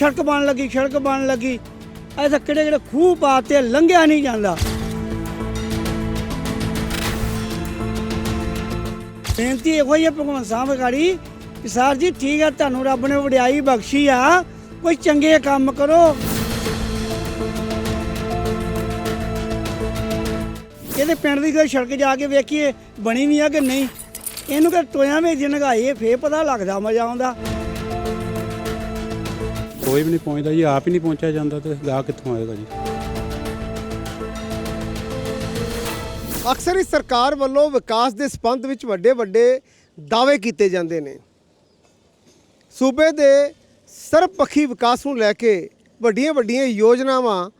ਸੜਕ ਬਣ ਲੱਗੀ, ਸੜਕ ਬਣ ਲੱਗੀ। ਐਸਾ ਕਿਹੜੇ ਕਿਹੜੇ ਖੂਹ ਪਾਤੇ ਲੰਘਿਆ ਨਹੀਂ ਜਾਂਦਾ। ਬੇਨਤੀ ਇਹੋ ਹੀ ਹੈ ਭਗਵਾਨ ਸਾਹਿਬ ਗਾੜੀ ਕਿ ਸਰ ਜੀ ਠੀਕ ਹੈ, ਤੁਹਾਨੂੰ ਰੱਬ ਨੇ ਵਡਿਆਈ ਬਖਸ਼ੀ ਆ, ਕੋਈ ਚੰਗੇ ਕੰਮ ਕਰੋ। ਇਹਦੇ ਪਿੰਡ ਦੀ ਕੋਈ ਸੜਕ ਜਾ ਕੇ ਵੇਖੀਏ, ਬਣੀ ਵੀ ਆ ਕਿ ਨਹੀਂ? ਇਹਨੂੰ ਕਿ ਟੋਇਆਂ ਵਿੱਚ ਨਗਾਈਏ, ਫੇਰ ਪਤਾ ਲੱਗਦਾ, ਮਜ਼ਾ ਆਉਂਦਾ। ਕੋਈ ਵੀ ਨਹੀਂ ਪਹੁੰਚਦਾ ਜੀ, ਆਪ ਹੀ ਨਹੀਂ ਪਹੁੰਚਿਆ ਜਾਂਦਾ ਤੇ ਗਾ ਕਿੱਥੋਂ ਆਏਗਾ ਜੀ? ਅਕਸਰ ਹੀ ਸਰਕਾਰ ਵੱਲੋਂ ਵਿਕਾਸ ਦੇ ਸੰਬੰਧ ਵਿੱਚ ਵੱਡੇ ਵੱਡੇ ਦਾਅਵੇ ਕੀਤੇ ਜਾਂਦੇ ਨੇ। ਸੂਬੇ ਦੇ ਸਰਬਪੱਖੀ ਵਿਕਾਸ ਨੂੰ ਲੈ ਕੇ ਵੱਡੀਆਂ ਵੱਡੀਆਂ ਯੋਜਨਾਵਾਂ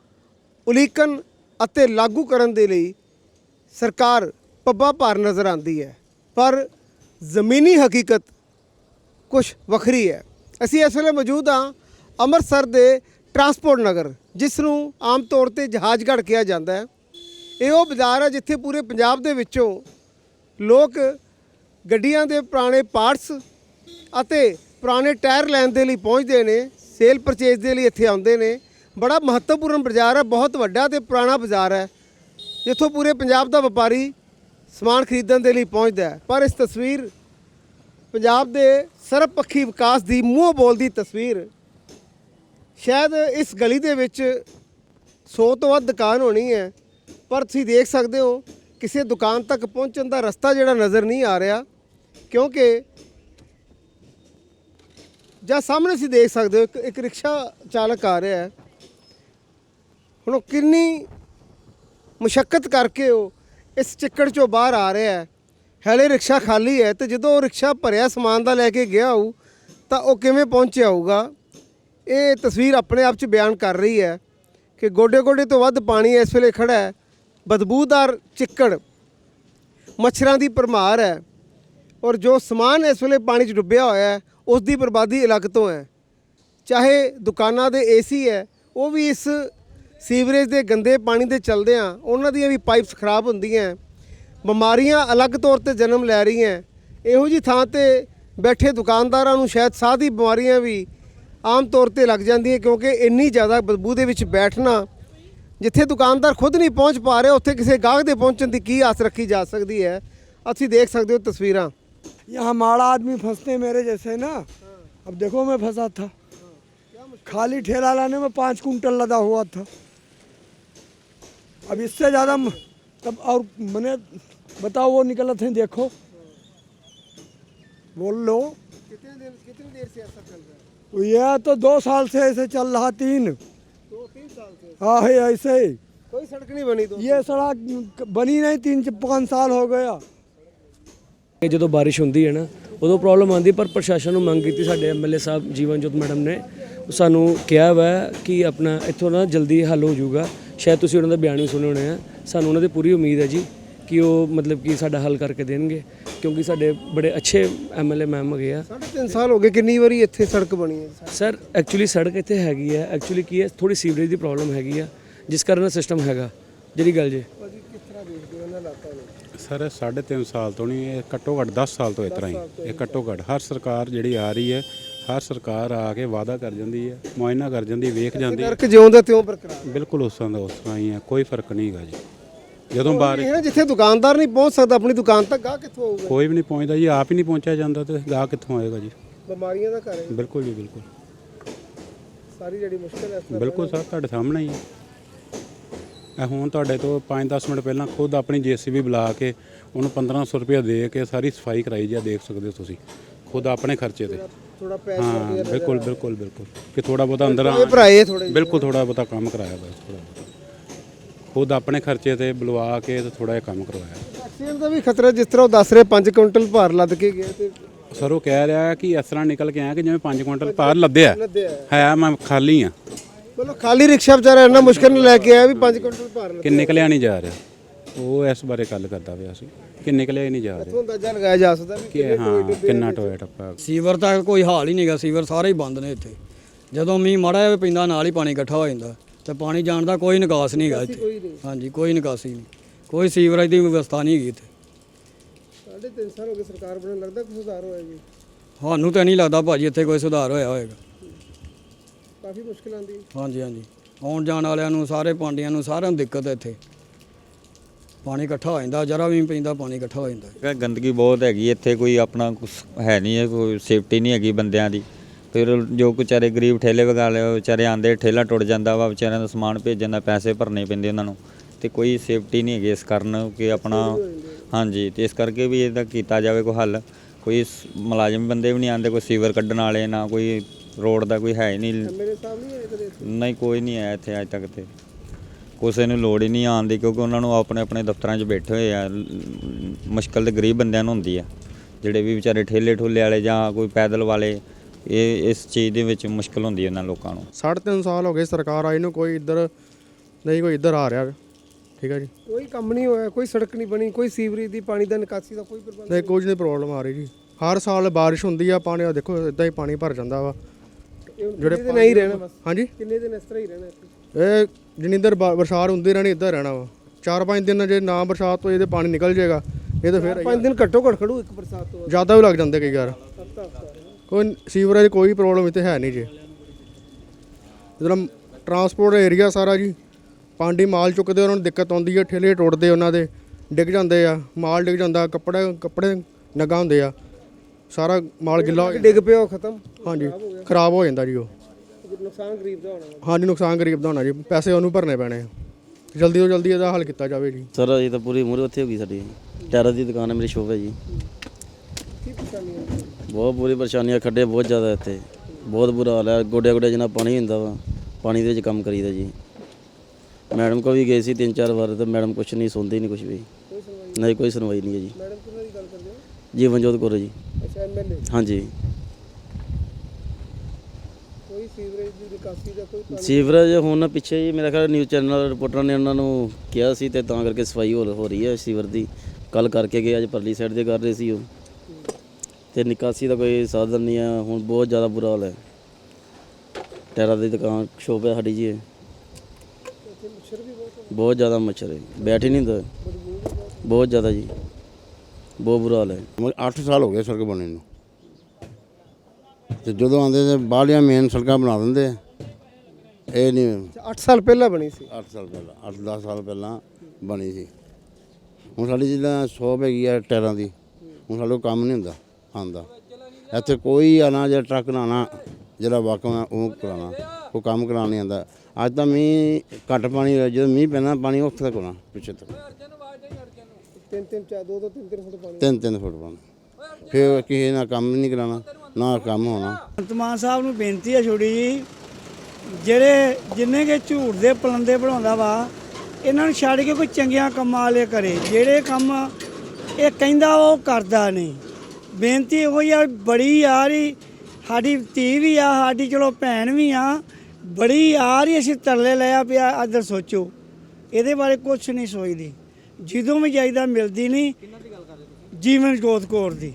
ਉਲੀਕਣ ਅਤੇ ਲਾਗੂ ਕਰਨ ਦੇ ਲਈ ਸਰਕਾਰ ਪੱਬਾ ਭਾਰ ਨਜ਼ਰ ਆਉਂਦੀ ਹੈ। ਪਰ ਜ਼ਮੀਨੀ ਹਕੀਕਤ ਕੁਝ ਵੱਖਰੀ ਹੈ। ਅਸੀਂ ਇਸ ਵੇਲੇ ਮੌਜੂਦ ਹਾਂ ਅੰਮ੍ਰਿਤਸਰ ਦੇ ਟਰਾਂਸਪੋਰਟ ਨਗਰ, ਜਿਸ ਨੂੰ ਆਮ ਤੌਰ ਤੇ ਜਹਾਜ਼ਗੜ੍ਹ ਕਿਹਾ ਜਾਂਦਾ ਹੈ। ਇਹ ਉਹ ਬਾਜ਼ਾਰ ਹੈ ਜਿੱਥੇ ਪੂਰੇ ਪੰਜਾਬ ਦੇ ਵਿੱਚੋਂ ਲੋਕ ਗੱਡੀਆਂ ਦੇ ਪੁਰਾਣੇ ਪਾਰਟਸ ਅਤੇ ਪੁਰਾਣੇ ਟਾਇਰ ਲੈਣ ਦੇ ਲਈ ਪਹੁੰਚਦੇ ਨੇ, ਸੇਲ ਪਰਚੇਜ਼ ਦੇ ਲਈ ਇੱਥੇ ਆਉਂਦੇ ਨੇ। ਬੜਾ ਮਹੱਤਵਪੂਰਨ ਬਾਜ਼ਾਰ ਹੈ, ਬਹੁਤ ਵੱਡਾ ਤੇ ਪੁਰਾਣਾ ਬਾਜ਼ਾਰ ਹੈ। ਜਿੱਥੋਂ ਪੂਰੇ ਪੰਜਾਬ ਦਾ ਵਪਾਰੀ ਸਮਾਨ ਖਰੀਦਣ ਦੇ ਲਈ ਪਹੁੰਚਦਾ ਹੈ। ਪਰ ਇਸ ਤਸਵੀਰ ਪੰਜਾਬ ਦੇ ਸਰਬਪੱਖੀ ਵਿਕਾਸ ਦੀ ਮੂੰਹ ਬੋਲਦੀ ਤਸਵੀਰ ਸ਼ਾਇਦ ਇਸ ਗਲੀ ਦੇ ਵਿੱਚ 100 ਤੋਂ ਵੱਧ ਦੁਕਾਨ ਹੋਣੀ ਹੈ, ਪਰ ਤੁਸੀਂ ਦੇਖ ਸਕਦੇ ਹੋ, ਕਿਸੇ ਦੁਕਾਨ ਤੱਕ ਪਹੁੰਚਣ ਦਾ ਰਸਤਾ ਜਿਹੜਾ ਨਜ਼ਰ ਨਹੀਂ ਆ ਰਿਹਾ, ਕਿਉਂਕਿ ਜਾਂ ਸਾਹਮਣੇ ਤੁਸੀਂ ਦੇਖ ਸਕਦੇ ਹੋ, ਇੱਕ ਇੱਕ ਰਿਕਸ਼ਾ ਚਾਲਕ ਆ ਰਿਹਾ ਹੈ। ਹੁਣ ਉਹ ਕਿੰਨੀ ਮੁਸ਼ਕਲ ਕਰਕੇ ਉਹ ਇਸ ਚਿੱਕੜ ਚੋਂ ਬਾਹਰ ਆ ਰਿਹਾ ਹੈ। ਹਲੇ ਰਿਕਸ਼ਾ ਖਾਲੀ ਹੈ ਤੇ ਜਦੋਂ ਉਹ ਰਿਕਸ਼ਾ ਭਰਿਆ ਸਮਾਨ ਦਾ ਲੈ ਕੇ ਗਿਆ ਹੋਊ, ਤਾਂ ਉਹ ਕਿਵੇਂ ਪਹੁੰਚਿਆ ਹੋਊਗਾ? ਇਹ ਤਸਵੀਰ ਆਪਣੇ ਆਪ 'ਚ ਬਿਆਨ ਕਰ ਰਹੀ ਹੈ ਕਿ ਗੋਡੇ ਗੋਡੇ ਤੋਂ ਵੱਧ ਪਾਣੀ ਇਸ ਵੇਲੇ ਖੜਾ ਹੈ। ਬਦਬੂਦਾਰ ਚਿੱਕੜ, ਮੱਛਰਾਂ ਦੀ ਭਰਮਾਰ ਹੈ ਔਰ ਜੋ ਸਮਾਨ ਇਸ ਵੇਲੇ ਪਾਣੀ 'ਚ ਡੁੱਬਿਆ ਹੋਇਆ ਹੈ, ਉਸ ਦੀ ਬਰਬਾਦੀ ਅਲੱਗ ਤੋਂ ਹੈ। ਚਾਹੇ ਦੁਕਾਨਾਂ ਦੇ ਏਸੀ ਹੈ, ਉਹ ਵੀ ਇਸ ਸੀਵਰੇਜ ਦੇ ਗੰਦੇ ਪਾਣੀ ਦੇ ਚਲਦਿਆਂ ਉਹਨਾਂ ਦੀਆਂ ਵੀ ਪਾਈਪਸ ਖਰਾਬ ਹੁੰਦੀਆਂ ਬਿਮਾਰੀਆਂ ਅਲੱਗ ਤੌਰ ਤੇ ਜਨਮ ਲੈ ਰਹੀਆਂ ਇਹੋ ਜੀ ਥਾਂ ਤੇ ਬੈਠੇ ਦੁਕਾਨਦਾਰਾਂ ਨੂੰ ਸ਼ਾਇਦ ਸਾਹ ਦੀ ਬਿਮਾਰੀਆਂ ਵੀ ਆਮ ਤੌਰ ਤੇ ਲੱਗ ਜਾਂਦੀਆਂ ਕਿਉਂਕਿ ਇੰਨੀ ਜ਼ਿਆਦਾ ਬਦਬੂ ਦੇ ਵਿੱਚ ਬੈਠਣਾ ਜਿੱਥੇ ਦੁਕਾਨਦਾਰ ਖੁਦ ਨਹੀਂ ਪਹੁੰਚ ਪਾ ਰਿਹਾ ਉੱਥੇ ਕਿਸੇ ਗਾਹਕ ਦੇ ਪਹੁੰਚਣ ਦੀ ਕੀ ਆਸ ਰੱਖੀ ਜਾ ਸਕਦੀ ਹੈ ਅਸੀਂ ਦੇਖ ਸਕਦੇ ਹੋ ਤਸਵੀਰਾਂ यहाँ माड़ा आदमी फंसते हैं मेरे जैसे ना अब देखो मैं फंसा था खाली ठेला लाने में पाँच कुंटल लदा हुआ था अब इससे ज़्यादा म- तब और मैंने बताओ वो निकला थे देखो बोल लो कितने देर कितनी देर से ऐसा चल रहा है तो यह तो दो साल से ऐसे चल रहा तीन दो तीन साल से हाँ है ऐसे ही कोई सड़क नहीं बनी दो ये सड़क बनी नहीं तीन पाँच साल हो गया ਇਹ ਜਦੋਂ ਬਾਰਿਸ਼ ਹੁੰਦੀ ਹੈ ਨਾ ਉਦੋਂ ਪ੍ਰੋਬਲਮ ਆਉਂਦੀ ਪਰ ਪ੍ਰਸ਼ਾਸਨ ਨੂੰ ਮੰਗ ਕੀਤੀ ਸਾਡੇ ਐਮਐਲਏ ਸਾਹਿਬ ਜੀਵਨਜੋਤ ਮੈਡਮ ਨੇ ਉਹ ਸਾਨੂੰ ਕਿਹਾ ਵਾ ਕਿ ਆਪਣਾ ਇੱਥੋਂ ਨਾ ਜਲਦੀ ਹੱਲ ਹੋ ਜਾਊਗਾ ਸ਼ਾਇਦ ਤੁਸੀਂ ਉਹਨਾਂ ਦਾ ਬਿਆਨ ਵੀ ਸੁਣੇ ਹੋਣੇ ਆ ਸਾਨੂੰ ਉਹਨਾਂ ਦੀ ਪੂਰੀ ਉਮੀਦ ਹੈ ਜੀ ਕਿ ਉਹ ਮਤਲਬ ਕਿ ਸਾਡਾ ਹੱਲ ਕਰਕੇ ਦੇਣਗੇ ਕਿਉਂਕਿ ਸਾਡੇ ਬੜੇ ਅੱਛੇ ਐਮਐਲਏ ਮੈਮ ਹੈਗੇ ਆ। ਸਾਢੇ ਤਿੰਨ ਸਾਲ ਹੋ ਗਏ ਕਿੰਨੀ ਵਾਰੀ ਇੱਥੇ ਸੜਕ ਬਣੀ ਹੈ? ਸਰ ਐਕਚੁਅਲੀ ਸੜਕ ਇੱਥੇ ਹੈਗੀ ਹੈ। ਐਕਚੁਅਲੀ ਕੀ ਹੈ ਥੋੜੀ ਸੀਵਰੇਜ ਦੀ ਪ੍ਰੋਬਲਮ ਹੈਗੀ ਆ ਜਿਸ ਕਾਰਨ ਸਿਸਟਮ ਹੈਗਾ। ਜਿਹੜੀ ਗੱਲ ਜੇ। ਭਾਜੀ ਕਿਸ ਤਰ੍ਹਾਂ ਦੇਖਦੇ ਹੋ ਇਹਨਾਂ ਹਾਲਾਤਾਂ ਨੂੰ? ਸਰ 3.5 ਸਾਲ ਤੋਂ ਨਹੀਂ ਇਹ ਘੱਟੋ ਘੱਟ 10 ਸਾਲ ਤੋਂ ਇਸ ਤਰ੍ਹਾਂ ਹੀ। ਇਹ ਘੱਟੋ ਘੱਟ ਹਰ ਸਰਕਾਰ ਜਿਹੜੀ ਆ ਰਹੀ ਹੈ ਹਰ ਸਰਕਾਰ ਆ ਕੇ ਵਾਅਦਾ ਕਰ ਜਾਂਦੀ ਹੈ ਮੁਆਇਨਾ ਕਰ ਜਾਂਦੀ ਵੇਖ ਜਾਂਦੀ ਹੈ। ਨਰਕ ਜਿਉਂਦਾ ਤਿਉਂ ਬਰਕਰਾਰ ਬਿਲਕੁਲ ਉਸ ਤਰ੍ਹਾਂ ਦਾ ਉਸ ਤਰ੍ਹਾਂ ਹੀ ਹੈ ਕੋਈ ਫ਼ਰਕ ਨਹੀਂ ਹੈਗਾ ਜੀ। ਜਦੋਂ ਬਾਰਿਸ਼ ਇਹ ਨਾ ਜਿੱਥੇ ਦੁਕਾਨਦਾਰ ਨਹੀਂ ਪਹੁੰਚ ਸਕਦਾ ਆਪਣੀ ਦੁਕਾਨ ਤੱਕ ਗਾਹ ਕਿੱਥੋਂ ਆਊਗਾ? ਕੋਈ ਵੀ ਨਹੀਂ ਪਹੁੰਚਦਾ ਜੀ ਆਪ ਹੀ ਨਹੀਂ ਪਹੁੰਚਿਆ ਜਾਂਦਾ ਤੇ ਗਾ ਕਿੱਥੋਂ ਆਏਗਾ ਜੀ? ਬਿਮਾਰੀਆਂ ਦਾ ਘਰ ਹੈ ਬਿਲਕੁਲ ਜੀ ਬਿਲਕੁਲ। ਸਾਰੀ ਜਿਹੜੀ ਮੁਸ਼ਕਲ ਹੈ ਇਸ ਤਰ੍ਹਾਂ ਬਿਲਕੁਲ ਸਰ ਤੁਹਾਡੇ ਸਾਹਮਣੇ ਹੀ ਹੈ। ਇਹ ਹੁਣ ਤੁਹਾਡੇ ਤੋਂ 5-10 ਮਿੰਟ ਪਹਿਲਾਂ ਖੁਦ ਆਪਣੀ ਜੀਸੀਬੀ ਬੁਲਾ ਕੇ ਉਹਨੂੰ 1500 ਰੁਪਏ ਦੇ ਕੇ ਸਾਰੀ ਸਫ਼ਾਈ ਕਰਾਈ ਜੀ ਦੇਖ ਸਕਦੇ ਹੋ ਤੁਸੀਂ। ਖੁਦ ਆਪਣੇ ਖਰਚੇ ਤੇ। ਥੋੜਾ ਪੈਸਾ ਹਾਂ ਬਿਲਕੁਲ ਬਿਲਕੁਲ ਬਿਲਕੁਲ। ਕਿ ਥੋੜਾ ਬਹੁਤਾ ਅੰਦਰ ਆ। ਇਹ ਭਰਾਏ ਥੋੜੇ ਬਿਲਕੁਲ ਥੋੜਾ ਬਹੁਤਾ ਕੰਮ ਕਰਾਇਆ ਬਸ ਥੋੜਾ ਖੁਦ ਆਪਣੇ ਖਰਚੇ ਤੇ ਬੁਲਵਾ ਕੇ ਤੇ ਥੋੜਾ ਜਿਹਾ ਕੰਮ ਕਰਵਾਇਆ। ਐਕਸੀਡੈਂਟ ਦਾ ਵੀ ਖਤਰਾ ਜਿਸ ਤਰ੍ਹਾਂ ਉਹ ਦੱਸ ਰਹੇ 5 ਕੁਇੰਟਲ ਭਾਰ ਲੱਦ ਕੇ ਗਿਆ ਤੇ ਸਰ ਉਹ ਕਹਿ ਰਿਹਾ ਕਿ ਇਸ ਤਰ੍ਹਾਂ ਨਿਕਲ ਕੇ ਆਇਆ ਕਿ ਜਿਵੇਂ 5 ਕੁਇੰਟਲ ਭਾਰ ਲੱਦਿਆ ਲੱਦਿਆ ਹੈ। ਮੈਂ ਖਾਲੀ ਆ ਮਤਲਬ ਖਾਲੀ ਰਿਕਸ਼ਾ ਵਿਚਾਰਾ ਇੰਨਾ ਮੁਸ਼ਕਲ ਨਾਲ ਲੈ ਕੇ ਆਇਆ ਵੀ 5 ਕੁਇੰਟਲ ਭਾਰ ਲੱਦ ਕਿ ਨਿਕਲਿਆ ਨਹੀਂ ਜਾ ਰਿਹਾ। ਉਹ ਇਸ ਬਾਰੇ ਗੱਲ ਕਰਦਾ ਪਿਆ ਸੀ ਕਿ ਨਿਕਲਿਆ ਹੀ ਨਹੀਂ ਜਾ ਰਿਹਾ। ਤੋਂ ਅੰਦਾਜ਼ਾ ਲਗਾਇਆ ਜਾ ਸਕਦਾ ਵੀ ਕਿ ਹਾਂ ਕਿੰਨਾ ਟੋਇਆ ਟੱਪਾ। ਸੀਵਰ ਤਾਂ ਕੋਈ ਹਾਲ ਹੀ ਨਹੀਂਗਾ ਸੀਵਰ ਸਾਰੇ ਹੀ ਬੰਦ ਨੇ ਇੱਥੇ। ਜਦੋਂ ਮੀਂਹ ਮਾੜਾ ਜਿਹਾ ਪੈਂਦਾ ਨਾਲ ਹੀ ਪਾਣੀ ਇਕੱਠਾ ਹੋ ਜਾਂਦਾ। ਤੇ ਪਾਣੀ ਜਾਣ ਦਾ ਕੋਈ ਨਿਕਾਸ ਨਹੀਂਗਾ ਇੱਥੇ। ਹਾਂਜੀ ਕੋਈ ਨਿਕਾਸੀ ਨਹੀਂ। ਕੋਈ ਸੀਵਰੇਜ ਦੀ ਵਿਵਸਥਾ ਨਹੀਂ ਹੈਗੀ ਇੱਥੇ। ਸਾਢੇ ਤਿੰਨ ਸਾਲ ਹੋ ਗਏ ਸਰਕਾਰ ਬਣਨ ਲੱਗਦਾ ਕੋਈ ਸੁਧਾਰ ਹੋਇਆ ਜੀ? ਸਾਨੂੰ ਤਾਂ ਨਹੀਂ ਲੱਗਦਾ ਭਾਜੀ ਇੱਥੇ ਕੋਈ ਸੁਧਾਰ ਹੋਇਆ ਹੋਏਗਾ। ਕਾਫੀ ਮੁਸ਼ਕਿਲ ਆਉਂਦੀ ਹੈ। ਹਾਂਜੀ ਹਾਂਜੀ। ਆਉਣ ਜਾਣ ਵਾਲਿਆਂ ਨੂੰ ਸਾਰੇ ਪਾਂਡੀਆਂ ਨੂੰ ਸਾਰਿਆਂ ਨੂੰ ਦਿੱਕਤ ਹੈ ਇੱਥੇ। ਪਾਣੀ ਇਕੱਠਾ ਹੋ ਜਾਂਦਾ ਜਰਾ ਵੀ ਪੈਂਦਾ ਪਾਣੀ ਇਕੱਠਾ ਹੋ ਜਾਂਦਾ। ਗੰਦਗੀ ਬਹੁਤ ਹੈਗੀ ਇੱਥੇ ਕੋਈ ਆਪਣਾ ਕੁਛ ਹੈ ਨਹੀਂ ਹੈ ਕੋਈ ਸੇਫਟੀ ਨਹੀਂ ਹੈਗੀ ਬੰਦਿਆਂ ਦੀ। ਫਿਰ ਜੋ ਵਿਚਾਰੇ ਗਰੀਬ ਠੇਲੇ ਵਗਾਲੇ ਵਿਚਾਰੇ ਆਂਦੇ ਠੇਲਾ ਟੁੱਟ ਜਾਂਦਾ ਵਾ, ਵਿਚਾਰਿਆਂ ਦਾ ਸਮਾਨ ਭੇਜਣ ਦਾ ਪੈਸੇ ਭਰਨੇ ਪੈਂਦੇ ਉਹਨਾਂ ਨੂੰ। ਤੇ ਕੋਈ ਸੇਫਟੀ ਨਹੀਂ ਹੈਗੀ ਇਸ ਕਾਰਨ ਕਿ ਆਪਣਾ ਹਾਂਜੀ, ਤੇ ਇਸ ਕਰਕੇ ਵੀ ਇਹਦਾ ਕੀਤਾ ਜਾਵੇ ਕੋਈ ਹੱਲ। ਕੋਈ ਮੁਲਾਜ਼ਮ ਬੰਦੇ ਵੀ ਨਹੀਂ ਆਂਦੇ ਕੋਈ ਸੀਵਰ ਕੱਢਣ ਵਾਲੇ, ਨਾ ਕੋਈ ਰੋਡ ਦਾ ਕੋਈ ਹੈ ਹੀ ਨਹੀਂ। ਮੇਰੇ ਸਾਹਮਣੇ ਨਹੀਂ, ਕੋਈ ਨਹੀਂ ਆਇਆ ਇੱਥੇ ਅੱਜ ਤੱਕ ਤੇ। ਕਿਸੇ ਨੂੰ ਲੋੜ ਹੀ ਨਹੀਂ ਆਉਣ ਦੀ, ਕਿਉਂਕਿ ਉਹਨਾਂ ਨੂੰ ਆਪਣੇ ਆਪਣੇ ਦਫ਼ਤਰਾਂ 'ਚ ਬੈਠੇ ਹੋਏ ਆ। ਮੁਸ਼ਕਲ ਤੇ ਗਰੀਬ ਬੰਦਿਆਂ ਨੂੰ ਹੁੰਦੀ ਆ। ਜਿਹੜੇ ਵੀ ਵਿਚਾਰੇ ਠੇਲੇ ਠੁੱਲੇ ਵਾਲੇ ਜਾਂ ਕੋਈ ਪੈਦਲ ਵਾਲੇ ਇਹ ਇਸ ਚੀਜ਼ ਦੇ ਵਿੱਚ ਮੁਸ਼ਕਲ ਹੁੰਦੀ ਹੈ ਇਹਨਾਂ ਲੋਕਾਂ ਨੂੰ। ਸਾਢੇ ਤਿੰਨ ਸਾਲ ਹੋ ਗਏ ਸਰਕਾਰ ਆਈ ਨੂੰ ਕੋਈ ਇੱਧਰ ਨਹੀਂ ਕੋਈ ਇੱਧਰ ਆ ਰਿਹਾ। ਠੀਕ ਹੈ ਜੀ। ਕੋਈ ਕੰਮ ਨਹੀਂ ਹੋਇਆ ਕੋਈ ਸੜਕ ਨਹੀਂ ਬਣੀ ਕੋਈ ਸੀਵਰੇਜ ਦੀ ਪਾਣੀ ਦਾ ਨਿਕਾਸੀ ਦਾ ਕੋਈ ਪ੍ਰਬੰਧ ਨਹੀਂ ਕੁਝ ਨਹੀਂ ਪ੍ਰੋਬਲਮ ਆ ਰਹੀ ਜੀ। ਹਰ ਸਾਲ ਬਾਰਿਸ਼ ਹੁੰਦੀ ਆ ਪਾਣੀ ਆ ਦੇਖੋ ਇਦਾਂ ਹੀ ਪਾਣੀ ਭਰ ਜਾਂਦਾ ਵਾ। ਜਿਹੜੇ ਦਿਨ ਨਹੀਂ ਰਹਿਣਾ ਬਸ? ਹਾਂਜੀ? ਕਿੰਨੇ ਦਿਨ ਇਸ ਤਰ੍ਹਾਂ ਹੀ ਰਹਿਣਾ ਇੱਥੇ? ਇਹ ਜਿੰਨੀ ਦੇਰ ਬਰਸਾਤ ਹੁੰਦੀ ਰਹਿਣੀ ਇੱਧਰ ਰਹਿਣਾ ਵਾ। ਚਾਰ ਪੰਜ ਦਿਨ ਜੇ ਨਾ ਬਰਸਾਤ ਹੋਏ ਤੇ ਪਾਣੀ ਨਿਕਲ ਜਾਏਗਾ। ਇਹ ਤਾਂ ਫਿਰ ਪੰਜ ਦਿਨ ਘੱਟੋ ਘੱਟ ਖੜੂ ਇੱਕ ਬਰਸਾਤ ਤੋਂ ਜ਼ਿਆਦਾ ਵੀ ਲੱਗ ਜਾਂਦੇ ਕਈ ਹਫ਼ਤਾ ਕੋਈ ਸੀਵਰੇਜ ਕੋਈ ਪ੍ਰੋਬਲਮ ਇੱਥੇ ਹੈ ਨਹੀਂ ਜੀ। ਇਧਰ ਟਰਾਂਸਪੋਰਟ ਏਰੀਆ ਸਾਰਾ ਜੀ ਪਾਂਡੀ ਮਾਲ ਚੁੱਕਦੇ ਉਹਨਾਂ ਨੂੰ ਦਿੱਕਤ ਆਉਂਦੀ ਹੈ ਠੇਲੇ ਟੁੱਟਦੇ ਉਹਨਾਂ ਦੇ ਡਿੱਗ ਜਾਂਦੇ ਆ ਮਾਲ ਡਿੱਗ ਜਾਂਦਾ ਕੱਪੜੇ ਕੱਪੜੇ ਨਗਾ ਹੁੰਦੇ ਆ ਸਾਰਾ ਮਾਲ ਗਿੱਲਾ ਹੋ ਡਿੱਗ ਪਿਆ ਉਹ ਖਤਮ? ਹਾਂਜੀ ਖਰਾਬ ਹੋ ਜਾਂਦਾ ਜੀ ਉਹ। ਨੁਕਸਾਨ ਗਰੀਬ ਦਾ ਹੋਣਾ। ਹਾਂਜੀ ਨੁਕਸਾਨ ਗਰੀਬ ਦਾ ਹੋਣਾ ਜੀ ਪੈਸੇ ਉਹਨੂੰ ਭਰਨੇ ਪੈਣੇ ਆ। ਜਲਦੀ ਤੋਂ ਜਲਦੀ ਇਹਦਾ ਹੱਲ ਕੀਤਾ ਜਾਵੇ ਜੀ। ਸਰ ਇਹ ਤਾਂ ਪੂਰੀ ਮੂਰੇ ਉੱਥੇ ਹੋ ਗਈ ਸਾਡੀ। ਟਾਇਰਾਂ ਦੀ ਦੁਕਾਨ ਹੈ ਮੇਰੀ ਸ਼ੋਪ ਹੈ ਜੀ। ਬਹੁਤ ਬੁਰੀ ਪਰੇਸ਼ਾਨੀਆਂ ਖੱਡੇ ਬਹੁਤ ਜ਼ਿਆਦਾ ਇੱਥੇ। ਬਹੁਤ ਬੁਰਾ ਹਾਲ ਹੈ। ਗੋਡੇ ਗੋਡੇ ਜਿੰਨਾ ਪਾਣੀ ਹੁੰਦਾ ਵਾ। ਪਾਣੀ ਦੇ ਵਿੱਚ ਕੰਮ ਕਰੀਦਾ ਜੀ। ਮੈਡਮ ਕੋ ਵੀ ਗਏ ਸੀ ਤਿੰਨ ਚਾਰ ਵਾਰ ਤੇ ਮੈਡਮ ਕੁਛ ਨਹੀਂ ਸੁਣਦੀ ਨਹੀਂ ਕੁਛ ਵੀ। ਨਹੀਂ ਕੋਈ ਸੁਣਵਾਈ ਨਹੀਂ ਹੈ ਜੀ। ਮੈਡਮ ਕਿਹਨਾਂ ਦੀ ਗੱਲ ਕਰਦੇ ਹੋ ਜੀਵਨਜੋਤ ਕੌਰ ਜੀ ਅੱਛਾ ਐਮਐਲਏ ਹਾਂਜੀ। ਕੋਈ ਸੀਵਰੇਜ ਦੀ ਨਿਕਾਸੀ ਦਾ ਕੋਈ plan ਸੀਵਰੇਜ ਹੁਣ ਪਿੱਛੇ ਜੀ ਮੇਰਾ ਖਿਆਲ ਨਿਊਜ਼ ਚੈਨਲ ਰਿਪੋਰਟਰਾਂ ਨੇ ਉਹਨਾਂ ਨੂੰ ਕਿਹਾ ਸੀ ਤੇ ਤਾਂ ਕਰਕੇ ਸਫ਼ਾਈ ਹੋ ਹੋ ਰਹੀ ਹੈ ਸੀਵਰ ਦੀ। ਕੱਲ ਕਰਕੇ ਗਏ ਅੱਜ ਪਰਲੀ ਸਾਈਡ ਦੇ ਕਰ ਰਹੇ ਸੀ ਉਹ। ਤੇ ਨਿਕਾਸੀ ਦਾ ਕੋਈ ਸਾਧਨ ਨਹੀਂ ਹੈ ਹੁਣ ਬਹੁਤ ਜ਼ਿਆਦਾ ਬੁਰਾ ਹਾਲ ਹੈ। ਟੈਰਾ ਦੀ ਦੁਕਾਨ ਸ਼ੋਪ ਹੈ ਸਾਡੀ ਜੀ ਇਹ। ਬਹੁਤ ਜ਼ਿਆਦਾ ਮੱਛਰ ਹੈ। ਬੈਠ ਹੀ ਨਹੀਂ ਹੁੰਦਾ। ਬਹੁਤ ਜ਼ਿਆਦਾ ਜੀ। ਬਹੁਤ ਬੁਰਾ ਹਾਲ ਹੈ। ਮਤਲਬ 8 ਸਾਲ ਹੋ ਗਏ ਸੜਕ ਬਣੇ ਨੂੰ। ਤੇ ਜਦੋਂ ਆਉਂਦੇ ਤੇ ਬਾਹਲੀਆਂ ਮੇਨ ਸੜਕਾਂ ਬਣਾ ਦਿੰਦੇ ਆ। ਇਹ ਨਹੀਂ ਅੱਛਾ, 8 ਸਾਲ ਪਹਿਲਾਂ ਬਣੀ ਸੀ। 8 ਸਾਲ ਪਹਿਲਾਂ 8-10 ਸਾਲ ਪਹਿਲਾਂ ਬਣੀ ਸੀ। ਹੁਣ ਸਾਡੀ ਜਿਹੜਾ ਸ਼ੋਪ ਹੈਗੀ ਆ ਟਾਇਰਾਂ ਦੀ ਹੁਣ ਸਾਡੇ ਕੋਲ ਕੰਮ ਨਹੀਂ ਹੁੰਦਾ। ਆਉਂਦਾ। ਇੱਥੇ ਕੋਈ ਆਣਾ ਜਾਂ ਟਰੱਕ ਨਾ ਆਉਣਾ ਜਿਹੜਾ ਵਾਕਮ ਉਹ ਕਰਾਉਣਾ। ਉਹ ਕੰਮ ਕਰਾਉਣਾ ਨਹੀਂ ਆਉਂਦਾ। ਅੱਜ ਤਾਂ ਮੀਂਹ ਘੱਟ ਪਾਣੀ ਹੋਇਆ ਜਦੋਂ ਮੀਂਹ ਪੈਣਾ ਪਾਣੀ ਉੱਥੇ ਤੱਕ ਹੋਣਾ ਪਿੱਛੇ ਤੱਕ। ਤਿੰਨ ਤਿੰਨ ਚਾਰ ਦੋ ਦੋ ਤਿੰਨ ਤਿੰਨ ਫੁੱਟ ਪਾਣੀ। ਤਿੰਨ ਤਿੰਨ ਫੁੱਟ ਪਾਣੀ। ਫਿਰ ਕਿਸੇ ਨਾਲ ਕੰਮ ਨਹੀਂ ਕਰਾਉਣਾ ਨਾ ਕੰਮ ਹੋਣਾ। ਵਰਤਮਾਨ ਸਾਹਿਬ ਨੂੰ ਬੇਨਤੀ ਹੈ ਛੋੜੀ ਜੀ ਜਿਹੜੇ ਜਿੰਨੇ ਕੇ ਝੂਠ ਦੇ ਪਲੰਦੇ ਬਣਾਉਂਦਾ ਵਾ ਇਹਨਾਂ ਨੂੰ ਛੱਡ ਕੇ ਕੋਈ ਚੰਗੀਆਂ ਕੰਮਾਂ ਵਾਲੇ ਕਰੇ। ਜਿਹੜੇ ਕੰਮ ਇਹ ਕਹਿੰਦਾ ਉਹ ਕਰਦਾ ਨਹੀਂ। ਬੇਨਤੀ ਇਹੋ ਆ ਬੜੀ ਯਾਰ ਹੀ ਸਾਡੀ ਧੀ ਵੀ ਆ ਸਾਡੀ ਚਲੋ ਭੈਣ ਵੀ ਆ ਬੜੀ ਯਾਰ ਹੀ ਅਸੀਂ ਤਰਲੇ ਲਿਆ ਪਿਆ ਅਦਰ ਸੋਚੋ। ਇਹਦੇ ਬਾਰੇ ਕੁਝ ਨਹੀਂ ਸੋਚਦੀ। ਜਦੋਂ ਵੀ ਜਾਈਦਾ ਮਿਲਦੀ ਨਹੀਂ। ਜੀਵਨ ਜੋਤ ਕੌਰ ਦੀ।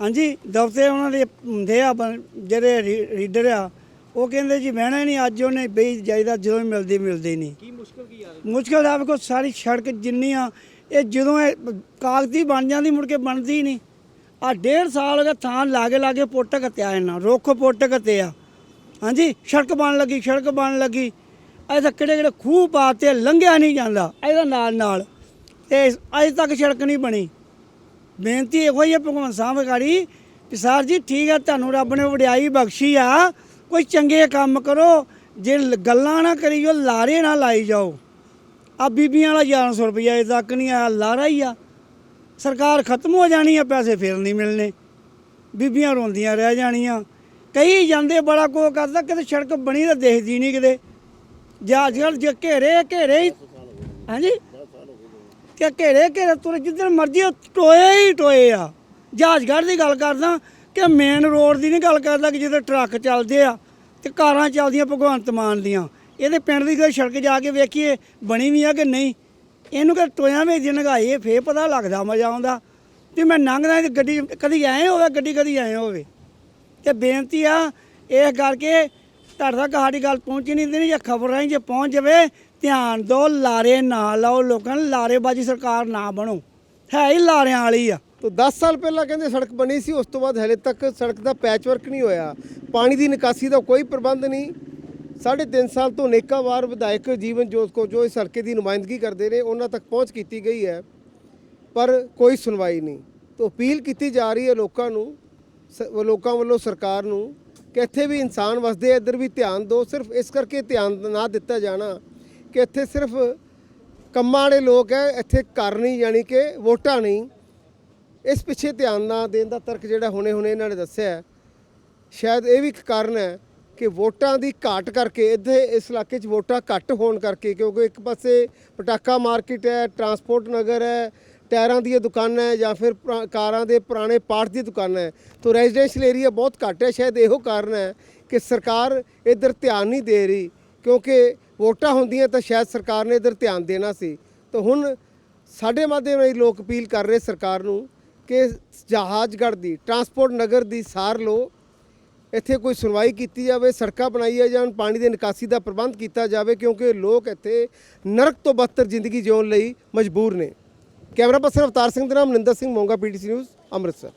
ਹਾਂਜੀ ਦਫ਼ਤਰ ਉਹਨਾਂ ਦੇ ਹੁੰਦੇ ਆ ਜਿਹੜੇ ਰੀਡਰ ਆ ਉਹ ਕਹਿੰਦੇ ਜੀ ਬਹਿਣਾ ਨਹੀਂ ਅੱਜ ਉਹਨੇ ਬਈ ਜਾਇਦਾ ਜਦੋਂ ਵੀ ਮਿਲਦੀ ਮਿਲਦੀ ਨਹੀਂ। ਕੀ ਮੁਸ਼ਕਲ ਕੀ ਆ? ਮੁਸ਼ਕਲ ਆ ਵੇਖੋ ਸਾਰੀ ਸੜਕ ਜਿੰਨੀ ਆ ਇਹ ਜਦੋਂ ਇਹ ਕਾਗਜ਼ੀ ਬਣ ਜਾਂਦੀ ਮੁੜ ਕੇ ਬਣਦੀ ਨਹੀਂ। ਆ ਡੇਢ ਸਾਲ ਹੋ ਗਿਆ ਥਾਂ ਲਾਗੇ ਲਾਗੇ ਪੁੱਟ ਘਤਿਆ ਇਹਨਾਂ, ਰੁੱਖ ਪੁੱਟ ਘਤਿਆ ਹਾਂਜੀ, ਸੜਕ ਬਣ ਲੱਗੀ, ਸੜਕ ਬਣ ਲੱਗੀ। ਅਜੇ ਤਾਂ ਕਿਹੜੇ ਕਿਹੜੇ ਖੂਹ ਪਾਤੇ, ਲੰਘਿਆ ਨਹੀਂ ਜਾਂਦਾ। ਇਹਦਾ ਨਾਲ ਨਾਲ, ਤੇ ਅਜੇ ਤੱਕ ਸੜਕ ਨਹੀਂ ਬਣੀ। ਬੇਨਤੀ ਇਹੋ ਹੀ ਹੈ ਭਗਵਾਨ ਸਾਹਿਬ ਗਾੜੀ ਕਿ ਸਰ ਜੀ ਠੀਕ ਹੈ ਤੁਹਾਨੂੰ ਰੱਬ ਨੇ ਵਡਿਆਈ ਬਖਸ਼ੀ ਆ। ਕੋਈ ਚੰਗੇ ਕੰਮ ਕਰੋ, ਜੇ ਗੱਲਾਂ ਨਾ ਕਰੀਓ, ਲਾਰੇ ਨਾ ਲਾਈ ਜਾਓ। ਆ ਬੀਬੀਆਂ ਵਾਲਾ 1100 ਰੁਪਈਆ ਅਜੇ ਤੱਕ ਨਹੀਂ ਆਇਆ, ਲਾਰਾ ਹੀ ਆ। ਸਰਕਾਰ ਖਤਮ ਹੋ ਜਾਣੀ ਆ, ਪੈਸੇ ਫਿਰ ਨਹੀਂ ਮਿਲਣੇ। ਬੀਬੀਆਂ ਰੋਂਦੀਆਂ ਰਹਿ ਜਾਣੀਆਂ। ਕਈ ਜਾਂਦੇ ਬੜਾ ਕੋ ਕਰਦਾ, ਕਿਤੇ ਸੜਕ ਬਣੀ ਤਾਂ ਦੇਖਦੀ ਨਹੀਂ ਕਿਤੇ। ਜਾਂ ਅੱਜ ਕੱਲ੍ਹ ਜੇ ਘੇਰੇ ਘੇਰੇ ਹੀ ਹਾਂਜੀ? ਕਿ ਘੇਰੇ ਘੇਰੇ ਤੁਰ, ਜਿੱਧਰ ਮਰਜ਼ੀ ਉਹ ਟੋਏ ਹੀ ਟੋਏ ਆ। ਜਹਾਜ਼ਗੜ੍ਹ ਦੀ ਗੱਲ ਕਰਦਾ ਕਿ ਮੇਨ ਰੋਡ ਦੀ ਨਹੀਂ ਗੱਲ ਕਰਦਾ ਕਿ ਜਿੱਧਰ ਟਰੱਕ ਚੱਲਦੇ ਆ ਤੇ ਕਾਰਾਂ ਚੱਲਦੀਆਂ ਭਗਵੰਤ ਮਾਨ ਦੀਆਂ। ਇਹਦੇ ਪਿੰਡ ਦੀ ਕੋਈ ਸੜਕ ਜਾ ਕੇ ਵੇਖੀਏ, ਬਣੀ ਵੀ ਆ ਕਿ ਨਹੀਂ? ਇਹਨੂੰ ਕਿ ਟੋਇਆਂ ਵਿੱਚ ਨਗਾਈਏ, ਫੇਰ ਪਤਾ ਲੱਗਦਾ ਮਜ਼ਾ ਆਉਂਦਾ। ਤੇ ਮੈਂ ਲੰਘਦਾ ਤੇ ਗੱਡੀ ਕਦੀ ਐਂ ਹੋਵੇ, ਗੱਡੀ ਕਦੀ ਐਂ ਹੋਵੇ। ਤੇ ਬੇਨਤੀ ਆ, ਇਸ ਕਰਕੇ ਤੁਹਾਡੇ ਤੱਕ ਸਾਡੀ ਗੱਲ ਪਹੁੰਚੀ ਨਹੀਂ ਦੇਣੀ ਜੇ ਖਬਰ ਆਈ ਜੇ ਪਹੁੰਚ ਜਾਵੇ, ਧਿਆਨ ਦਿਓ, ਲਾਰੇ ਨਾ ਲਾਓ ਲੋਕਾਂ ਨੂੰ, ਲਾਰੇਬਾਜ਼ੀ ਸਰਕਾਰ ਨਾ ਬਣੋ। ਹੈ ਹੀ ਲਾਰਿਆਂ ਵਾਲੀ ਆ। ਤੋਂ 10 ਸਾਲ ਪਹਿਲਾਂ ਕਹਿੰਦੇ ਸੜਕ ਬਣੀ ਸੀ, ਉਸ ਤੋਂ ਬਾਅਦ ਹਲੇ ਤੱਕ ਸੜਕ ਦਾ ਪੈਚਵਰਕ ਨਹੀਂ ਹੋਇਆ। ਪਾਣੀ ਦੀ ਨਿਕਾਸੀ ਦਾ ਕੋਈ ਪ੍ਰਬੰਧ ਨਹੀਂ। ਸਾਢੇ ਤਿੰਨ ਸਾਲ ਤੋਂ ਅਨੇਕਾਂ ਵਾਰ ਵਿਧਾਇਕ ਜੀਵਨ ਜੋਤ ਕੋ ਜੋ ਇਸ ਹਲਕੇ ਦੀ ਨੁਮਾਇੰਦਗੀ ਕਰਦੇ ਨੇ, ਉਹਨਾਂ ਤੱਕ ਪਹੁੰਚ ਕੀਤੀ ਗਈ ਹੈ, ਪਰ ਕੋਈ ਸੁਣਵਾਈ ਨਹੀਂ। ਤੋਂ ਅਪੀਲ ਕੀਤੀ ਜਾ ਰਹੀ ਹੈ ਲੋਕਾਂ ਨੂੰ, ਸ- ਲੋਕਾਂ ਵੱਲੋਂ ਸਰਕਾਰ ਨੂੰ ਕਿ ਇੱਥੇ ਵੀ ਇਨਸਾਨ ਵਸਦੇ ਆ, ਇੱਧਰ ਵੀ ਧਿਆਨ ਦਿਓ, ਸਿਰਫ ਇਸ ਕਰਕੇ ਧਿਆਨ ਨਾ ਦਿੱਤਾ ਜਾਣਾ ਕਿ ਇੱਥੇ ਸਿਰਫ ਕੰਮਾਂ ਵਾਲੇ ਲੋਕ ਹੈ, ਇੱਥੇ ਘਰ ਨਹੀਂ, ਯਾਨੀ ਕਿ ਵੋਟਾਂ ਨਹੀਂ। ਇਸ ਪਿੱਛੇ ਧਿਆਨ ਨਾ ਦੇਣ ਦਾ ਤਰਕ ਜਿਹੜਾ ਹੁਣੇ ਹੁਣੇ ਇਹਨਾਂ ਨੇ ਦੱਸਿਆ ਸ਼ਾਇਦ ਇਹ ਵੀ ਇੱਕ ਕਾਰਨ ਹੈ ਕਿ ਵੋਟਾਂ ਦੀ ਘਾਟ ਕਰਕੇ, ਇੱਥੇ ਇਸ ਇਲਾਕੇ 'ਚ ਵੋਟਾਂ ਘੱਟ ਹੋਣ ਕਰਕੇ, ਕਿਉਂਕਿ ਇੱਕ ਪਾਸੇ ਪਟਾਕਾ ਮਾਰਕੀਟ ਹੈ, ਟਰਾਂਸਪੋਰਟ ਨਗਰ ਹੈ, ਟਾਇਰਾਂ ਦੀਆਂ ਦੁਕਾਨਾਂ ਹੈ ਜਾਂ ਫਿਰ ਪੁਰਾ- ਕਾਰਾਂ ਦੇ ਪੁਰਾਣੇ ਪਾਰਟ ਦੀ ਦੁਕਾਨਾਂ ਹੈ, ਤੋਂ ਰੈਜ਼ੀਡੈਂਸ਼ੀਅਲ ਏਰੀਆ ਬਹੁਤ ਘੱਟ ਹੈ। ਸ਼ਾਇਦ ਇਹੋ ਕਾਰਨ ਹੈ ਕਿ ਸਰਕਾਰ ਇੱਧਰ ਧਿਆਨ ਨਹੀਂ ਦੇ ਰਹੀ, ਕਿਉਂਕਿ ਵੋਟਾਂ ਹੁੰਦੀਆਂ ਤਾਂ ਸ਼ਾਇਦ ਸਰਕਾਰ ਨੇ ਇੱਧਰ ਧਿਆਨ ਦੇਣਾ ਸੀ। ਤਾਂ ਹੁਣ ਸਾਡੇ ਮਾਧਿਅਮ ਰਾਹੀਂ ਲੋਕ ਅਪੀਲ ਕਰ ਰਹੇ ਸਰਕਾਰ ਨੂੰ ਕਿ ਜਹਾਜ਼ਗੜ੍ਹ ਦੀ, ਟਰਾਂਸਪੋਰਟ ਨਗਰ ਦੀ ਸਾਰ ਲਓ ਇੱਥੇ ਕੋਈ ਸੁਣਵਾਈ ਕੀਤੀ ਜਾਵੇ, ਸੜਕਾਂ ਬਣਾਈਆਂ ਜਾਣ, ਪਾਣੀ ਦੀ ਨਿਕਾਸੀ ਦਾ ਪ੍ਰਬੰਧ ਕੀਤਾ ਜਾਵੇ, ਕਿਉਂਕਿ ਲੋਕ ਇੱਥੇ ਨਰਕ ਤੋਂ ਬਦਤਰ ਜ਼ਿੰਦਗੀ ਜਿਉਣ ਲਈ ਮਜਬੂਰ ਨੇ। ਕੈਮਰਾ ਪਰਸਨ ਅਵਤਾਰ ਸਿੰਘ ਦੇ ਨਾਮ ਨਿੰਦਰ ਸਿੰਘ ਮੋਂਗਾ, ਪੀਟੀਸੀ ਨਿਊਜ਼, ਅੰਮ੍ਰਿਤਸਰ।